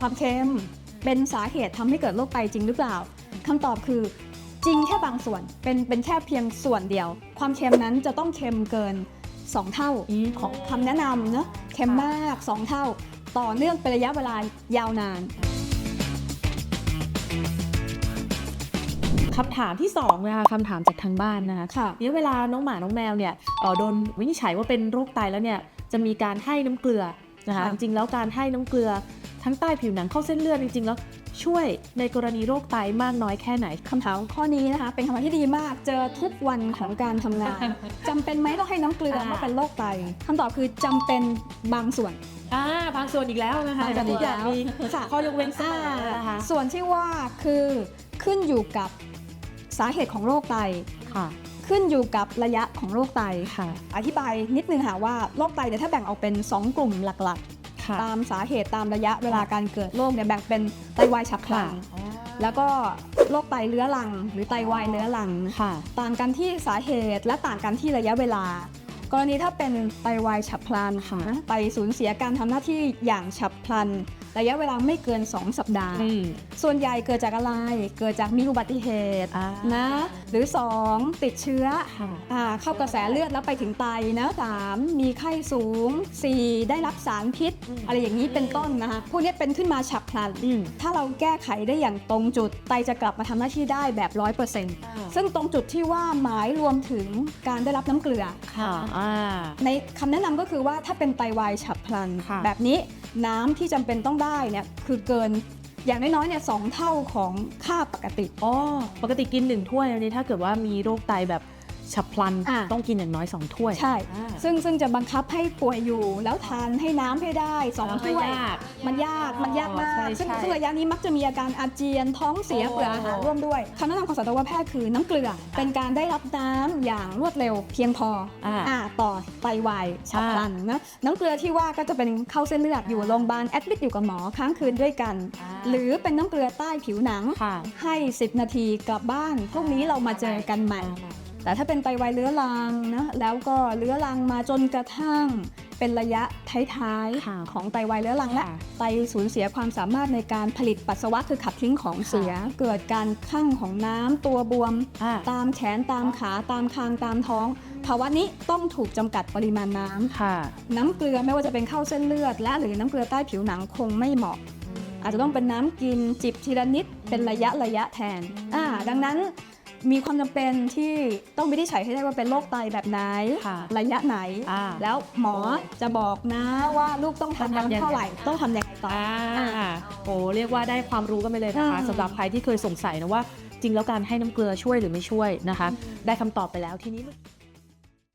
ความเค็มเป็นสาเหตุทำให้เกิดโรคไตจริงหรือเปล่าคำตอบคือจริงแค่บางส่วนเป็นเป็นแค่เพียงส่วนเดียว ความเค็มนั้นจะต้องเค็มเกิน 2 เท่าอืมของคำแนะนำเนอะเค็มมาก 2 เท่า ต่อเนื่องเป็นระยะเวลายาวนานคำถามที่สองนะคะคำถามจากทางบ้านนะคะค่ะเนี่ยเวลาน้องหมาน้องแมวเนี่ยเอ่อโดนวินิจฉัยว่าเป็นโรคไตแล้วเนี่ยจะมีการให้น้ำเกลือนะคะค่ะจริงๆแล้วการให้น้ำเกลือ ทั้งใต้ผิวหนังเข้าเส้นเลือดจริงๆ แล้วช่วยในกรณีโรคไตมากน้อยแค่ไหน คำถามข้อนี้นะคะ เป็นคำถามที่ดีมากเจอทุกวันของการทำงาน จำเป็นไหมต้องให้น้ำเกลืออ่าเมื่อเป็นโรคไตคำตอบคือจำเป็นบางส่วน อ่าบางส่วนอีกแล้วนะคะบางส่วนทุกอย่างอีกมีแล้วข้อยกเว้นเสมอนะคะส่วนที่ว่าคือขึ้นอยู่กับสาเหตุของโรคไต ค่ะ ขึ้นอยู่กับระยะของโรคไต ค่ะ อธิบายนิดนึงค่ะว่าโรคไตเนี่ยถ้าแบ่งออกเป็น 2 กลุ่มหลัก ค่ะๆตามสาเหตุตามระยะเวลาการเกิดโรคเนี่ยแบ่งเป็นไตวายฉับพลัน แล้วก็โรคไตเรื้อรัง หรือไตวายเรื้อรังค่ะต่างกันที่สาเหตุและต่างกันที่ระยะเวลา กรณีถ้าเป็นไตวายฉับพลันค่ะไตสูญเสียการทำหน้าที่อย่างฉับพลันระยะเวลาไม่เกิน 2 สัปดาห์ อืม ส่วนใหญ่เกิดจากอะไร เกิดจากมีอุบัติเหตุอ่านะหรือ 2 ติดเชื้อ ค่ะ อ่าเข้ากระแสเลือดแล้วไปถึงไตนะสามมีไข้สูง 4 ได้รับสารพิษอืมอะไรอย่างนี้เป็นต้นนะคะพวกนี้เป็นขึ้นมาฉับพลัน อืม ถ้าเราแก้ไขได้อย่างตรงจุด ไตจะกลับมาทำหน้าที่ได้แบบ 100%ซึ่งตรงจุดที่ว่าหมายรวมถึงการได้รับน้ำเกลือ ค่ะอ่า ในคำแนะนำก็คือว่าถ้าเป็นไตวายฉับพลัน ค่ะ แบบนี้ น้ำที่จำเป็นต้องได้เนี่ยคือเกินอย่างน้อยๆเนี่ยสองเท่าของค่าปกติ อ๋อ ปกติกินหนึ่งถ้วยอันนี้ถ้าเกิดว่ามีโรคไตแบบ ฉับพลันอ่า ต้องกินอย่างน้อยสองถ้วยใช่ อ่า ซึ่งซึ่งจะบังคับให้ป่วยอยู่แล้วทานให้น้ำให้ได้สองอ่าถ้วย ยาก มันยาก มันยากมาใช่กซึ่งใช่ซึ่งระยะนี้มักจะมีอาการอาเจียน ท้องเสีย โอ้เปลืออาหารร่วมด้วยคำแนะนำของสัตวแพทย์คือน้ำเกลือ เป็นการได้รับน้ำอย่างรวดเร็วเพียงพออ่า อ่าต่อไตวายฉับพลันนะ น้ำเกลือที่ว่าก็จะเป็นเข้าเส้นเลือดอยู่โรงพยาบาลแอดมิดอยู่กับหมอค้างคืนด้วยกันหรือเป็นน้ำเกลือใต้ผิวหนัง ค่ะให้ 10 นาทีกลับบ้าน พรุ่งนี้เรามาเจอกันใหม่ แต่ถ้าเป็นไตวายเรื้อรังนะแล้วก็เรื้อรังมาจนกระทั่ง เป็นระยะท้ายค่ะๆของไตวายเรื้อรังและค่ะไตสูญเสียความสามารถในการผลิตปัสสาวะคือขับทิ้งของเสีย เกิดการคั่งของน้ำตัวบวมอ่าตามแขนตามขาตามคางตามท้อง ภาวะนี้ต้องถูกจำกัดปริมาณน้ำค่ะน้ำเกลือไม่ว่าจะเป็นเข้าเส้นเลือด และหรือน้ำเกลือใต้ผิวหนังคงไม่เหมาะอาจจะต้องเป็นน้ำกินจิบทีละนิดเป็นระยะระยะแทนอ่าดังนั้น มีความจำเป็นที่ต้องวินิจฉัยให้ได้ว่าเป็นโรคไตแบบไหน ค่ะระยะไหน อ่าแล้วหมอจะบอกนะว่าลูกต้องทานต้องทำยังไง น้ำเท่าไหร่ ต้องทำยังไงต่อ อ่าอ่าโอ้เรียกว่าได้ความรู้กันไปเลยนะคะอืมสำหรับใครที่เคยสงสัยนะว่า จริงแล้วการให้น้ำเกลือช่วยหรือไม่ช่วยนะคะ ได้คำตอบไปแล้วทีนี้